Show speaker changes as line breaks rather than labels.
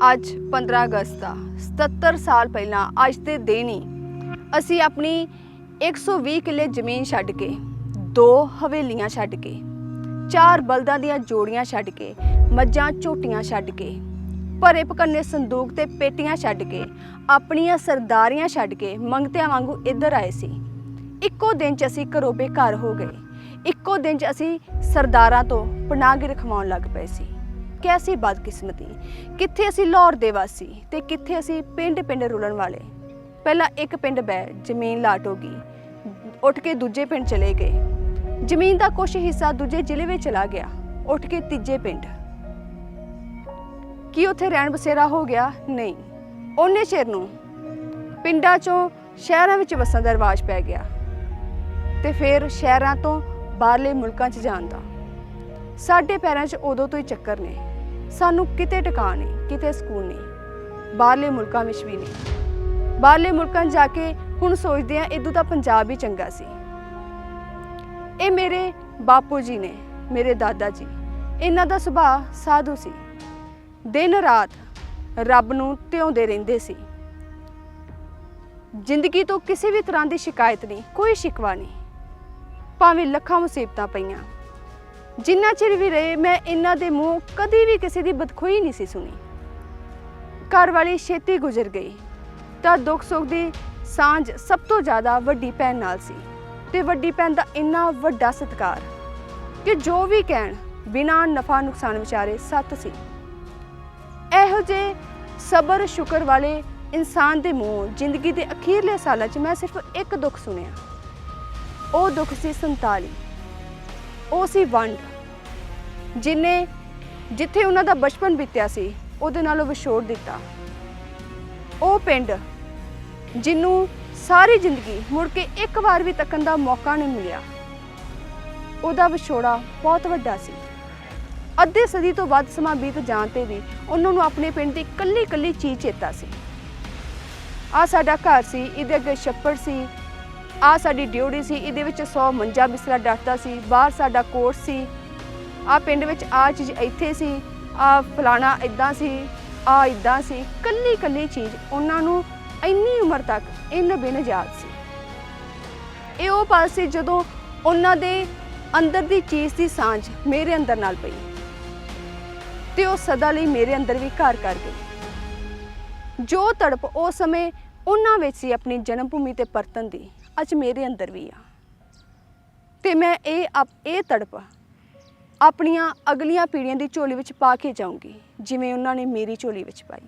ਅੱਜ 15 ਅਗਸਤ ਦਾ 77 ਸਾਲ ਪਹਿਲਾਂ ਅੱਜ ਦੇ ਦਿਨ ਹੀ ਅਸੀਂ ਆਪਣੀ 120 ਕਿੱਲੇ ਜ਼ਮੀਨ ਛੱਡ ਕੇ, ਦੋ ਹਵੇਲੀਆਂ ਛੱਡ ਕੇ, ਚਾਰ ਬਲਦਾਂ ਦੀਆਂ ਜੋੜੀਆਂ ਛੱਡ ਕੇ, ਮੱਝਾਂ ਝੋਟੀਆਂ ਛੱਡ ਕੇ, ਭਰੇ ਪਕੰਨੇ ਸੰਦੂਕ ਤੇ ਪੇਟੀਆਂ ਛੱਡ ਕੇ, ਆਪਣੀਆਂ ਸਰਦਾਰੀਆਂ ਛੱਡ ਕੇ ਮੰਗਤਿਆਂ ਵਾਂਗੂ ਇੱਧਰ ਆਏ ਸੀ। ਇੱਕੋ ਦਿਨ 'ਚ ਅਸੀਂ ਘਰੋਂ ਬੇਘਰ ਹੋ ਗਏ। ਇੱਕੋ ਦਿਨ 'ਚ ਅਸੀਂ ਸਰਦਾਰਾਂ ਤੋਂ ਪਨਾਹ ਰਖਵਾਉਣ ਲੱਗ ਪਏ ਸੀ। ਕੈਸੀ ਬਦਕਿਸਮਤੀ। ਕਿੱਥੇ ਅਸੀਂ ਲਾਹੌਰ ਦੇ ਵਾਸੀ ਤੇ ਕਿੱਥੇ ਅਸੀਂ ਪਿੰਡ-ਪਿੰਡ ਰੁਲਣ ਵਾਲੇ? ਪਹਿਲਾਂ ਇੱਕ ਪਿੰਡ ਬੈ ਜ਼ਮੀਨ ਲਾਟ ਹੋ ਗਈ। ਉੱਠ ਕੇ ਦੂਜੇ ਪਿੰਡ ਚਲੇ ਗਏ। ਜ਼ਮੀਨ ਦਾ ਕੁਝ ਹਿੱਸਾ ਦੂਜੇ ਜ਼ਿਲ੍ਹੇ ਵਿੱਚ ਚਲਾ ਗਿਆ। ਉੱਠ ਕੇ ਤੀਜੇ ਪਿੰਡ। ਕੀ ਉੱਥੇ ਰਹਿਣ ਬਸੇਰਾ ਹੋ ਗਿਆ? ਨਹੀਂ। ਉਹਨੇ ਚਿਰ ਨੂੰ ਪਿੰਡਾਂ ਚੋਂ ਸ਼ਹਿਰਾਂ ਵਿੱਚ ਵਸਣ ਦਾ ਰਿਵਾਜ ਪੈ ਗਿਆ ਤੇ ਫਿਰ ਸ਼ਹਿਰਾਂ ਤੋਂ ਬਾਹਰਲੇ ਮੁਲਕਾਂ 'ਚ ਜਾਣ ਦਾ। ਸਾਡੇ ਪੈਰਾਂ 'ਚ ਉਦੋਂ ਤੋਂ ਹੀ ਚੱਕਰ ਨੇ। ਸਾਨੂੰ ਕਿਤੇ ਟਿਕਾ ਨਹੀਂ, ਕਿਤੇ ਸਕੂਨ ਨਹੀਂ, ਬਾਹਰਲੇ ਮੁਲਕਾਂ ਵਿੱਚ ਵੀ ਨਹੀਂ। ਬਾਹਰਲੇ ਮੁਲਕਾਂ ਜਾ ਕੇ ਹੁਣ ਸੋਚਦੇ ਆ ਇਦੋਂ ਤਾਂ ਪੰਜਾਬ ਹੀ ਚੰਗਾ ਸੀ। ਇਹ ਮੇਰੇ ਬਾਪੂ ਜੀ ਨੇ, ਮੇਰੇ ਦਾਦਾ ਜੀ, ਇਹਨਾਂ ਦਾ ਸੁਭਾਅ ਸਾਧੂ ਸੀ। ਦਿਨ ਰਾਤ ਰੱਬ ਨੂੰ ਧਿਆਉਂਦੇ ਰਹਿੰਦੇ ਸੀ। ਜ਼ਿੰਦਗੀ ਤੋਂ ਕਿਸੇ ਵੀ ਤਰ੍ਹਾਂ ਦੀ ਸ਼ਿਕਾਇਤ ਨਹੀਂ, ਕੋਈ ਸ਼ਿਕਵਾ ਨਹੀਂ। ਭਾਵੇਂ ਲੱਖਾਂ ਮੁਸੀਬਤਾਂ ਪਈਆਂ ਜਿੰਨਾ ਚਿਰ ਵੀ ਰਹੇ, ਮੈਂ ਇਹਨਾਂ ਦੇ ਮੂੰਹ ਕਦੀ ਵੀ ਕਿਸੇ ਦੀ ਬਦਖੋਈ ਨਹੀਂ ਸੀ ਸੁਣੀ। ਘਰ ਵਾਲੀ ਛੇਤੀ ਗੁਜ਼ਰ ਗਈ। ਤਾਂ ਦੁੱਖ ਸੁੱਖ ਦੀ ਸਾਂਝ ਸਭ ਤੋਂ ਜ਼ਿਆਦਾ ਵੱਡੀ ਭੈਣ ਨਾਲ ਸੀ। ਤੇ ਵੱਡੀ ਭੈਣ ਦਾ ਇੰਨਾ ਵੱਡਾ ਸਤਿਕਾਰ ਕਿ ਜੋ ਵੀ ਕਹਿਣ, ਬਿਨਾਂ ਨਫਾ ਨੁਕਸਾਨ ਵਿਚਾਰੇ ਸੱਤ ਸੀ। ਇਹੋ ਜੇ ਸਬਰ ਸ਼ੁਕਰ ਵਾਲੇ ਇਨਸਾਨ ਦੇ ਮੂੰਹ, ਜ਼ਿੰਦਗੀ ਦੇ ਅਖੀਰਲੇ ਸਾਲਾਂ 'ਚ ਮੈਂ ਸਿਰਫ ਇੱਕ ਦੁੱਖ ਸੁਣਿਆ। ਉਹ ਦੁੱਖ ਸੀ 47 ਉਹ ਸੀ ਵੰਡ। ਜਿਨੇ ਜਿੱਥੇ ਉਹਨਾਂ ਦਾ ਬਚਪਨ ਬੀਤਿਆ ਸੀ, ਉਹਦੇ ਨਾਲੋਂ ਵਿਛੋੜ ਦਿੱਤਾ। ਉਹ ਪਿੰਡ ਜਿਹਨੂੰ ਸਾਰੀ ਜ਼ਿੰਦਗੀ ਮੁੜ ਕੇ ਇੱਕ ਵਾਰ ਵੀ ਤੱਕਣ ਦਾ ਮੌਕਾ ਨਹੀਂ ਮਿਲਿਆ, ਉਹਦਾ ਵਿਛੋੜਾ ਬਹੁਤ ਵੱਡਾ ਸੀ। ਅੱਧੇ ਸਦੀ ਤੋਂ ਵੱਧ ਸਮਾਂ ਬੀਤ ਜਾਣ ਤੇ ਵੀ ਉਹਨਾਂ ਨੂੰ ਆਪਣੇ ਪਿੰਡ ਦੀ ਕੱਲੀ ਕੱਲੀ ਚੀਜ਼ ਚੇਤਾ ਸੀ। ਆ ਸਾਡਾ ਘਰ ਸੀ, ਇਹਦੇ ਅੱਗੇ ਛੱਪੜ ਸੀ ਆ ਸਾਡੀ ਡਿਊਟੀ ਸੀ, ਇਹਦੇ ਵਿੱਚ 100 ਮੰਜਾ ਬਿਸਰਾ ਡਾਟਾ ਸੀ, ਬਾਹਰ ਸਾਡਾ ਕੋਰਟ ਸੀ ਆ ਪਿੰਡ ਵਿੱਚ ਆ ਚੀਜ਼ ਇੱਥੇ ਸੀ, ਆ ਫਲਾਣਾ ਇਦਾਂ ਸੀ, ਆ ਇਦਾਂ ਸੀ, ਕੱਲੀ ਕੱਲੀ ਚੀਜ਼ ਉਹਨਾਂ ਨੂੰ ਇੰਨੀ ਉਮਰ ਤੱਕ ਇਨ ਬਿਨ ਯਾਦ ਸੀ। ਇਹ ਉਹ ਪਲ ਸੀ ਜਦੋਂ ਉਹਨਾਂ ਦੇ ਅੰਦਰ ਦੀ ਚੀਜ਼ ਦੀ ਸਾਂਝ ਮੇਰੇ ਅੰਦਰ ਨਾਲ ਪਈ ਤੇ ਉਹ ਸਦਾ ਲਈ ਮੇਰੇ ਅੰਦਰ ਵੀ ਘਰ ਕਰ ਗਈ। ਜੋ ਤੜਪ ਉਸ ਸਮੇਂ ਉਹਨਾਂ ਵਿੱਚ ਸੀ ਆਪਣੀ ਜਨਮ ਭੂਮੀ ਤੇ ਪਰਤਨ ਦੀ, ਅੱਜ ਮੇਰੇ ਅੰਦਰ ਵੀ ਆ। ਤੇ ਮੈਂ ਇਹ ਆਪ- ਇਹ ਤੜਪ ਆਪਣੀਆਂ ਅਗਲੀਆਂ ਪੀੜ੍ਹੀਆਂ ਦੀ ਝੋਲੀ ਵਿੱਚ ਪਾ ਕੇ ਜਾਊਂਗੀ, ਜਿਵੇਂ ਉਹਨਾਂ ਨੇ ਮੇਰੀ ਝੋਲੀ ਵਿੱਚ ਪਾਈ।